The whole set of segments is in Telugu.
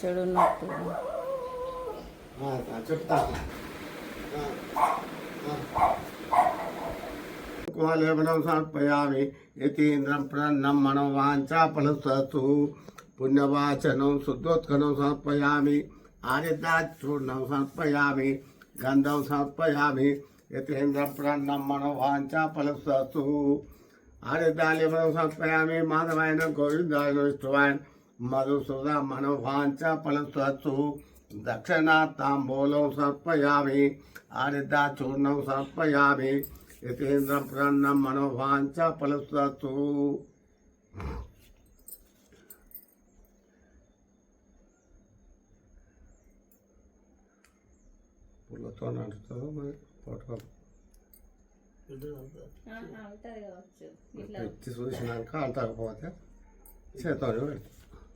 చెడు ఉన్నట్టు ఆ, ఆ, చెప్తా కుమాలేవనం సమర్పయామి యతీంద్రం ప్రన్నం మనం వాంఛా ఫలస్తు పుణ్యవాచనం శుద్ధోత్కనం సమర్పయామి ఆరిద్రాచూర్ణం సమర్పయామి గంధం సమర్పయామి యతీంద్రం ప్రన్నం మనం వాంఛా ఫలస్తు ఆరిద్రాలేవనం సమర్పయామి మాధవాయన గోవిందాయన విష్ణువాయన మధుసూద మనోవాంఛ ఫలస్తు దక్షిణాతాంబూలం సమర్పయామి ఆరిద్రాచూర్ణం సమర్పయామి యతీంద్రం ప్రన్నం మనోవాంఛ ఫలస్తు పుల్లతో నడుస్తుందో మరి పట్టుకో చూసినాక అంతకపోతే చేతో పెడతా.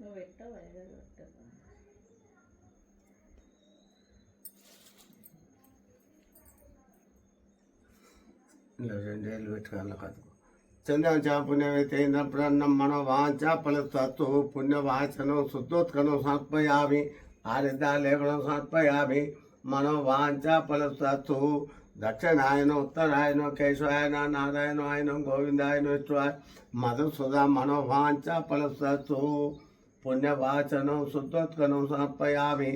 నువ్వు పెట్టావు వైరల్ పెట్టావు. ఇలా రెండేళ్ళు పెట్టుకోవాలి కాదు. చందం చా పుణ్యవేతేంద్ర ప్రన్నం మనో వాంఛ ఫలస్తు పుణ్యవాచనం శుద్ధోత్కనం సమర్పయామి. ఆరిద్ర లేఖనం సమర్పయామి. మనో వాంఛ ఫలస్తు దక్షిణాయన ఉత్తరాయన కేశవాయన నారాయణ ఆయన గోవిందాయన విష్ణువాయ మధుసుధా మనో వాంఛ ఫలస్తు పుణ్యవాచనం శుద్ధోత్కనం సమర్పయామి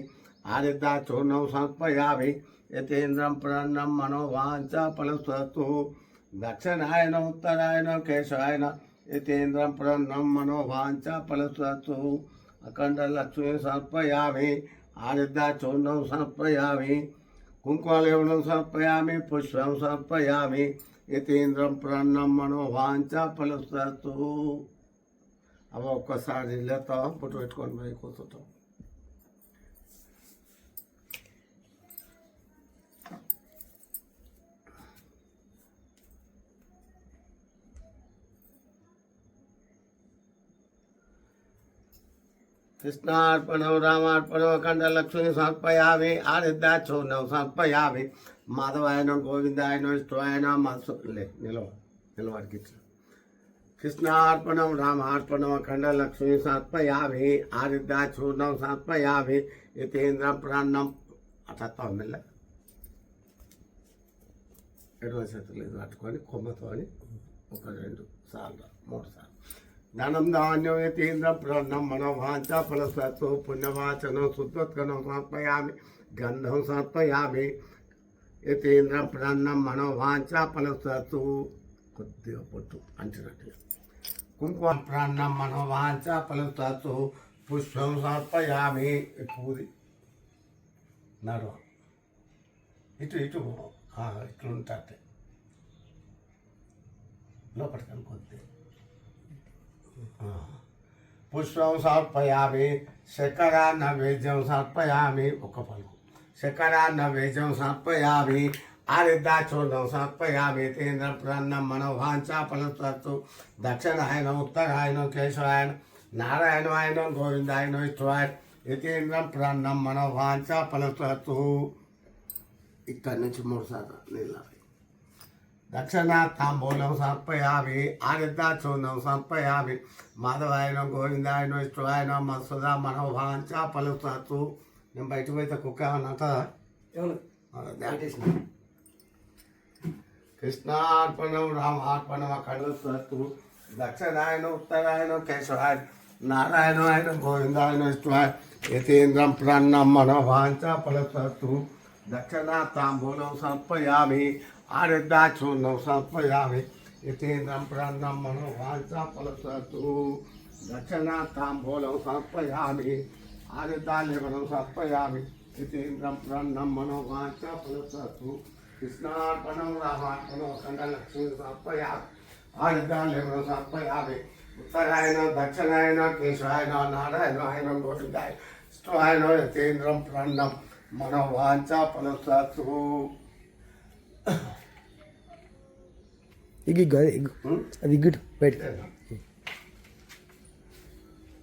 ఆరిద్ర సమర్పయామి యతీంద్రం ప్రన్నం మనోవాంఛ ఫలస్తు దక్షిణాయన ఉత్తరాయణ కేశాయన యతీంద్రం ప్రన్నం మనోవాంఛ ఫలస్తు అఖండ లక్ష్మి సమర్పయామి ఆరిద్ర సమర్పయామి కుంకుమలేవనం సమర్పయామి పుష్పం సమర్పయామి యతీంద్రం ప్రన్నం మనోవాంఛ ఫలస్తు అవ ఒక్కసారి లేతావా పుట్టు పెట్టుకొని పోయి కూర్చుంటాం కృష్ణార్పణం రామార్పణం అఖండ లక్ష్మి సమర్పయామి ఆరిద్ర చూర్ణం సమర్పయామి మాధవాయనం గోవిందాయనం విష్ణువాయన మధు లే నిలవ నిలవాడికి ఇట్లా కృష్ణార్పణం రామార్పణం అఖండ లక్ష్మి సమర్పయామి ఆరిద్ర చూర్ణం సమర్పయామి యతేంద్ర ప్రాణం. అట్లా మెల్ల. ఎడవ చేతులు ఇది పట్టుకొని కొమ్మతోని ఒక రెండు సార్లు మూడు సార్లు. ధనం ధాన్యం యతీంద్ర ప్రాణం మనోవాంఛ ఫలసత్వం పుణ్యవాచనం శుద్ధోత్కనం సాత్మయామి గంధం సాత్మయామి యతీంద్ర ప్రాణం మనోవాంఛ ఫలసత్తు కొద్దిగా పొట్టు అంచినట్టుగా కుంకుమ ప్రాణం మనోవాంఛ పలుతూ పుష్పం సమర్పయామి పూరి నడవ ఇటు ఇటు ఆ, ఇట్లుంటే లోపలికి అనుకుంది పుష్పం సమర్పయామి శకరాన్న వేద్యం సమర్పయామి ఒక పలుకు. శకరాన్న వేద్యం సమర్పయామి ఆరిద్ర చూర్ణం సమర్పయామి తేంద్ర ప్రన్నం మనోవాంఛా ఫలస్తు దక్షిణాయన ఉత్తరాయణ కేశవాయన నారాయణాయన గోవిందాయన విష్ణువాయ యతీంద్రం ప్రన్నం మనోవాంఛా ఫలస్తు ఇక్కడి నుంచి మూడు సార్లు నీళ్ళ దక్షిణ తాంబూలం సమర్పయామి ఆరిద్ర చూర్ణం సమర్పయామి మాధవాయన గోవిందాయన విష్ణువాయన మత్సుద మనోభాంచ ఫలస్తు నేను బయటకు పోతే కుక్క అన్నదా ఏమన్నా దాటేసిన కృష్ణార్పణం రామార్పణం అఖండస్తు దక్షిణాయన ఉత్తరాయణ కేశవాయ నారాయణ గోవిందాయన విష్ణువాయ యతీంద్రం ప్రన్నం మనోభాంచ ఫలస్తు దక్షిణా తాంబూలం సమర్పయామి ఆరిద్రాచూర్ణం సమర్పయామి యతీంద్రం ప్రన్నం మనోభాంచ ఫలస్తు దక్షిణా తాంబూలం సమర్పయామి ఆరిద్రాలేవనం సమర్పయామి యతీంద్రం ప్రన్నం మనోభాంచ ఫలస్తు कृष्णार्पणम रामार्पणम संगलक्ष्मी सापया आयुधान सापयावे उत्तरायण दक्षिणायण केशवायन नारायणायन गोविंदाय स्वायन यतेन्द्रम प्रणम मनोवांचा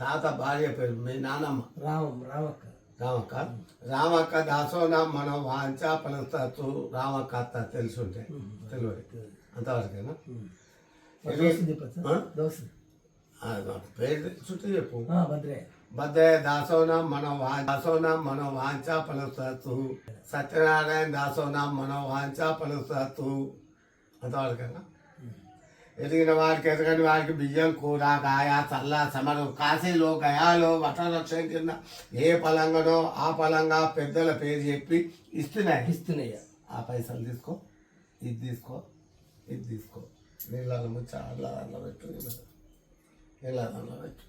తాత భార్య పేరు మీ నానమ్మ. రామం రామక్క రామక్క రామక్క దాసోన మన వాంఛ ఫలసత్తు రామక్క అత్త తెలుసుంటే తెలియదు. అంతవరకేనా? పేరు చుట్టూ చెప్పు. భద్రయ్య బద్దే దాసోన మన వా దాసోన మన వాంఛ ఫలసత్తు సత్యనారాయణ దాసోన మన వాంఛ ఫలసత్తు అంతవరకేనా? ఎదిగిన వారికి ఎదగని వారికి బియ్యం కూర గాయ చల్ల సమరు కాశీలో గయాలో వటలక్ష్యం కింద ఏ పలంగానో ఆ పలంగా పెద్దల పేరు చెప్పి ఇస్తున్నాయి ఇస్తున్నాయ్య. ఆ పైసలు తీసుకో ఇది తీసుకో ఇది తీసుకో. నీళ్ళ ముచ్చ దాంట్లో పెట్టు నీళ్ళ దాంట్లో పెట్టు.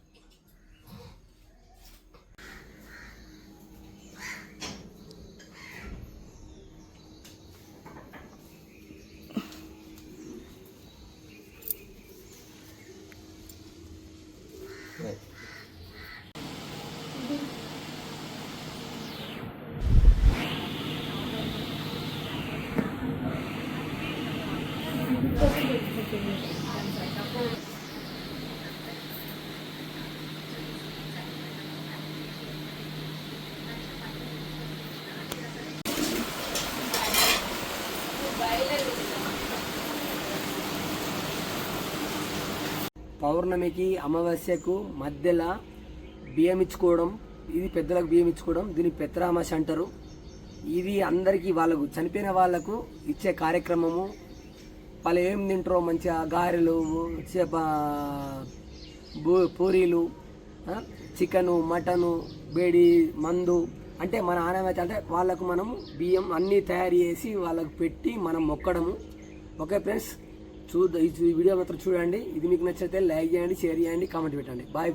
పౌర్ణమికి అమావాస్యకు మధ్యలో బియ్యం ఇచ్చుకోవడం ఇది పెద్దలకు బియ్యం ఇచ్చుకోవడం దీన్ని పెత్తరామాస అంటారు. ఇది అందరికీ వాళ్ళకు చనిపోయిన వాళ్ళకు ఇచ్చే కార్యక్రమము. వాళ్ళు ఏం తింటారో మంచిగా గారెలు చేప పూరీలు చికెను మటను బేడి మందు. అంటే మన ఆనవాయితీ అంటే వాళ్ళకు మనం బియ్యం అన్నీ తయారు చేసి వాళ్ళకు పెట్టి మనం మొక్కడము. Okay friends? చూద్దాం ఈ వీడియో మాత్రం చూడండి. ఇది మీకు నచ్చితే లైక్ చేయండి షేర్ చేయండి కామెంట్ పెట్టండి. బాయ్